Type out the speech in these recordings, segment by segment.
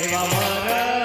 Eva Mara.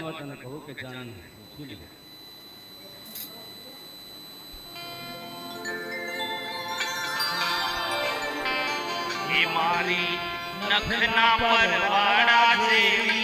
બાદમાં તને કહું કે જાણે મારી નખના પરવાડા જેવી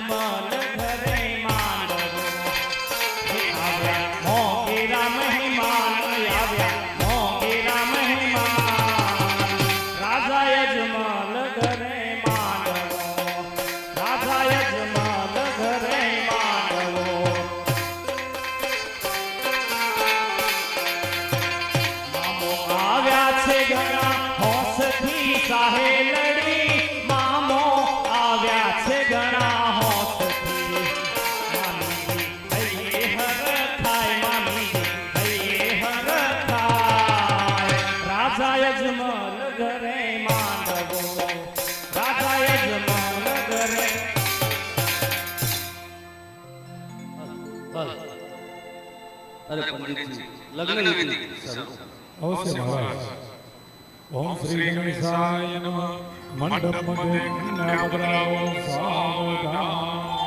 Mama. पंडित जी लग्न विधि अवश्य महाराज ओम श्री गणेशाय नमः मंडप मध्य ओम सावधान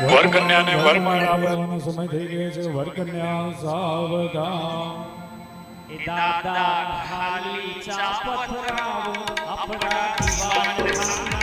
વર કન્યાને વર માળવાનો સમય થઈ ગયો છે વર કન્યા સાવધાન એ દાદા ખાલી ચાપત રાવો અપરાધી વાળા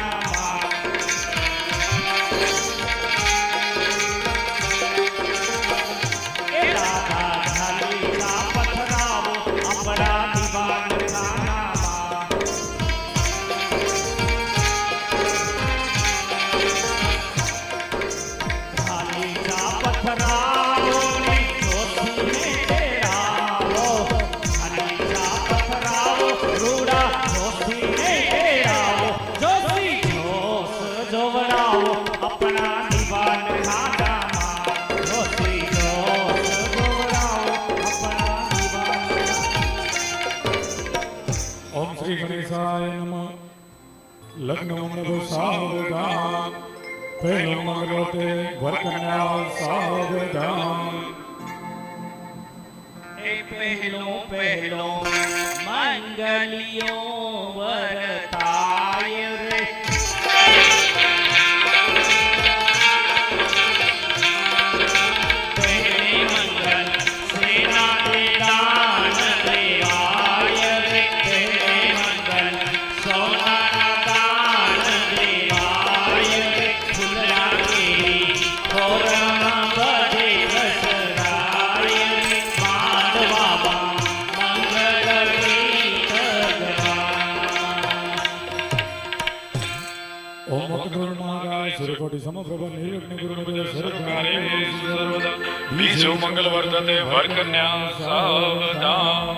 લગ્ન સાવધાન પહેલો મંગલો તે સાવધાન. એ પહેલો પહેલો મંગલિયો વરત સમપ્રભા નિર્વિઘ્ન ગુરુ મધ્ય સર્વકારે સર્વદા બીજો મંગલ વર્તતે વરકન્યા સાવદા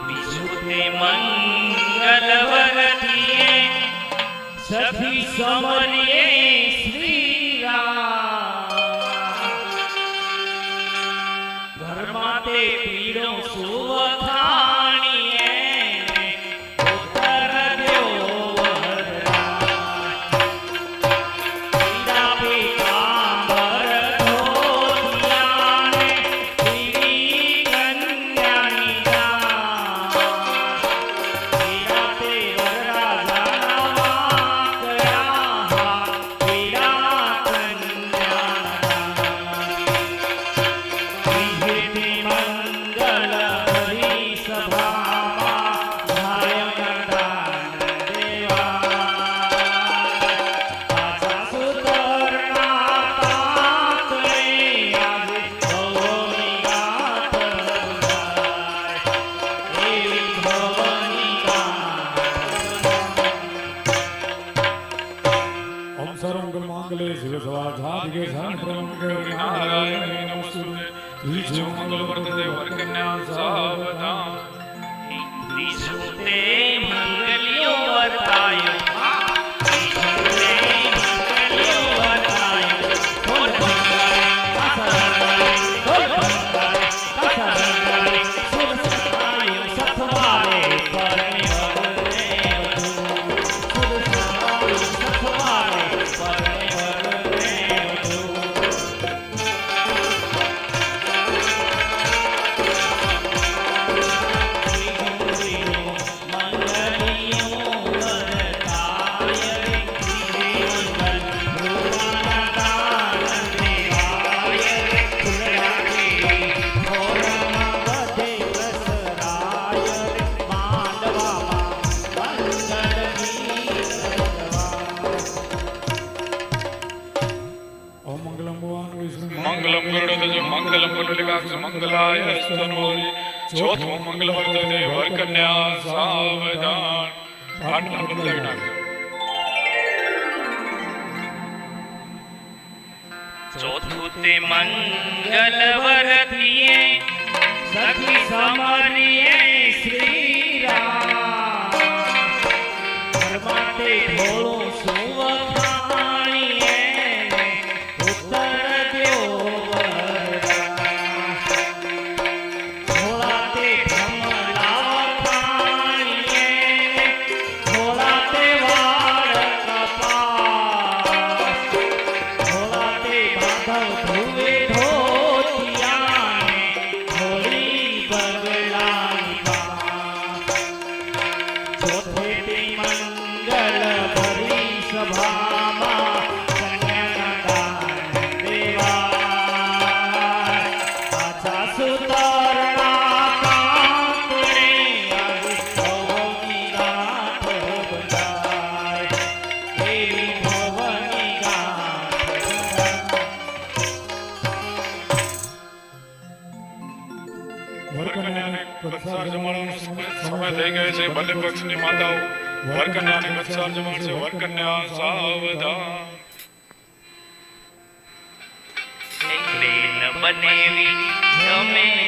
બીજો તે મંગલ વર્તીએ સભી સમરી ચોથું મંગલવર્ધને વરકન્યા સાવધાન. આટલા બદલાવી નાખ્યો ચોથું તે મંગલવર્ધીએ સખી સમારી उसने माताओं वर कन्या ने मत्सार जमान से वर कन्या सावधान। बनेवी हमें